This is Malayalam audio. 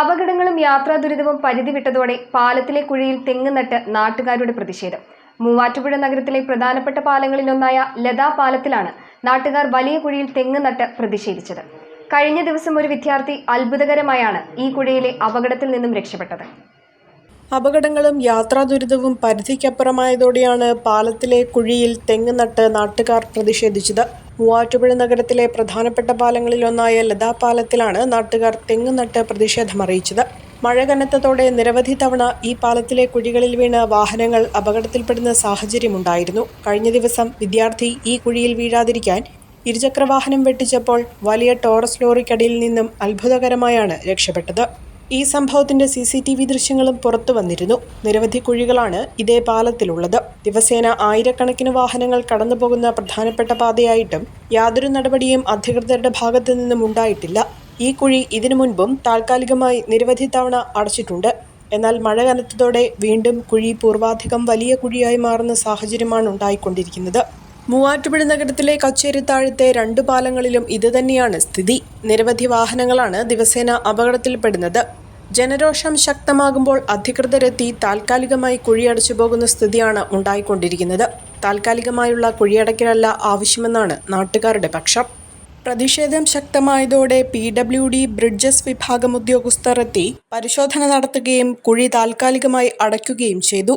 അപകടങ്ങളും യാത്രാ ദുരിതവും പരിധി വിട്ടതോടെ പാലത്തിലെ കുഴിയിൽ തെങ്ങ് നട്ട് നാട്ടുകാരുടെ പ്രതിഷേധം. മൂവാറ്റുപുഴ നഗരത്തിലെ പ്രധാനപ്പെട്ട പാലങ്ങളിലൊന്നായ ലതാ പാലത്തിലാണ് നാട്ടുകാർ വലിയ കുഴിയിൽ തെങ്ങ് നട്ട് പ്രതിഷേധിച്ചത്. കഴിഞ്ഞ ദിവസം ഒരു വിദ്യാർത്ഥി അത്ഭുതകരമായാണ് ഈ കുഴിയിലെ അപകടത്തിൽ നിന്നും രക്ഷപ്പെട്ടത്. അപകടങ്ങളും യാത്രാ ദുരിതവും പരിധിക്കപ്പുറമായതോടെയാണ് പാലത്തിലെ കുഴിയിൽ തെങ്ങ് നട്ട് നാട്ടുകാർ പ്രതിഷേധിച്ചത്. മൂവാറ്റുപുഴ നഗരത്തിലെ പ്രധാനപ്പെട്ട പാലങ്ങളിലൊന്നായ ലതാ പാലത്തിലാണ് നാട്ടുകാർ തെങ്ങ് നട്ട് പ്രതിഷേധമറിയിച്ചത് മഴ കനത്തതോടെ നിരവധി തവണ ഈ പാലത്തിലെ കുഴികളിൽ വീണ് വാഹനങ്ങൾ അപകടത്തിൽപ്പെടുന്ന സാഹചര്യമുണ്ടായിരുന്നു. കഴിഞ്ഞ ദിവസം വിദ്യാർത്ഥി ഈ കുഴിയിൽ വീഴാതിരിക്കാൻ ഇരുചക്രവാഹനം വെട്ടിച്ചപ്പോൾ വലിയ ടോറസ് ലോറിക്കടിയിൽ നിന്നും അത്ഭുതകരമായാണ് രക്ഷപ്പെട്ടത്. ഈ സംഭവത്തിന്റെ സി സി ടി വി ദൃശ്യങ്ങളും പുറത്തു വന്നിരുന്നു. നിരവധി കുഴികളാണ് ഇതേ പാലത്തിലുള്ളത്. ദിവസേന ആയിരക്കണക്കിന് വാഹനങ്ങൾ കടന്നുപോകുന്ന പ്രധാനപ്പെട്ട പാതയായിട്ടും യാതൊരു നടപടിയും അധികൃതരുടെ ഭാഗത്തു നിന്നും ഉണ്ടായിട്ടില്ല. ഈ കുഴി ഇതിനു മുൻപും താൽക്കാലികമായി നിരവധി തവണ അടച്ചിട്ടുണ്ട്. എന്നാൽ മഴ കനത്തതോടെ വീണ്ടും കുഴി പൂർവാധികം വലിയ കുഴിയായി മാറുന്ന സാഹചര്യമാണ് ഉണ്ടായിക്കൊണ്ടിരിക്കുന്നത്. മൂവാറ്റുപുഴ നഗരത്തിലെ കച്ചേരിത്താഴത്തെ രണ്ട് പാലങ്ങളിലും ഇതുതന്നെയാണ് സ്ഥിതി. നിരവധി വാഹനങ്ങളാണ് ദിവസേന അപകടത്തിൽപ്പെടുന്നത്. ജനരോഷം ശക്തമാകുമ്പോൾ അധികൃതരെത്തി താൽക്കാലികമായി കുഴിയടച്ചു പോകുന്ന സ്ഥിതിയാണ് ഉണ്ടായിക്കൊണ്ടിരിക്കുന്നത്. താൽക്കാലികമായുള്ള കുഴിയടക്കലല്ല ആവശ്യമെന്നാണ് നാട്ടുകാരുടെ പക്ഷം. പ്രതിഷേധം ശക്തമായതോടെ പി ഡബ്ല്യു ഡി ബ്രിഡ്ജസ് വിഭാഗം ഉദ്യോഗസ്ഥർ എത്തി പരിശോധന നടത്തുകയും കുഴി താൽക്കാലികമായി അടയ്ക്കുകയും ചെയ്തു.